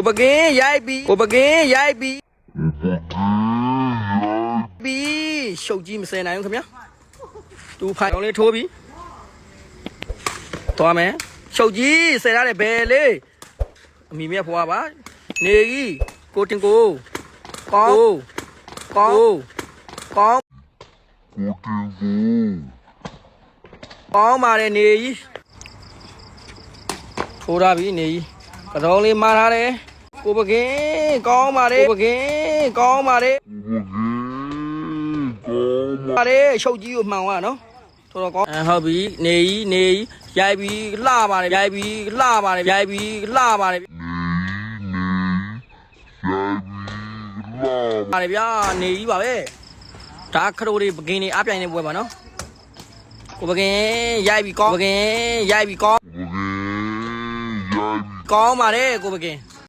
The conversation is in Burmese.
ကိုပကင်းရိုက်ပြီကိုပကင်းရိုက်ပြီပြီရှုပ်ကြီးမစင်နိုင်ဘူးခင်ဗျာတူဖိုင်အောင်လေးထိုးပြီသွားမယ်ရှုပ်ကြီးဆယ်ရတယ်ဘယ်လေးအမိမြတ်ဖွာပါနေကြီးကိုတင်ကိုကောင်းကောင်းကောင်းကောင်းပါတယ်နေကြီးထိုးရပြီနေကြီးကတော့လေးမာထားတယ် ကိုပကင်းကောင်းပါတယ်ကိုပကင်းကောင်းပါတယ်ပါတယ်ရှုပ်ကြီးကိုမှန်သွားနော်တော်တော်ကောင်းအဲဟုတ်ပြီနေကြီးနေကြီးရိုက်ပြီးလှပါတယ်ရိုက်ပြီးလှပါတယ်ရိုက်ပြီးလှပါတယ်ပါတယ်ဗျာနေကြီးပါပဲဒါခရိုတွေပကင်းတွေအပြိုင်နေပွဲပါနော်ကိုပကင်းရိုက်ပြီးကောင်းပကင်းရိုက်ပြီးကောင်းကောင်းပါတယ်ကိုပကင်း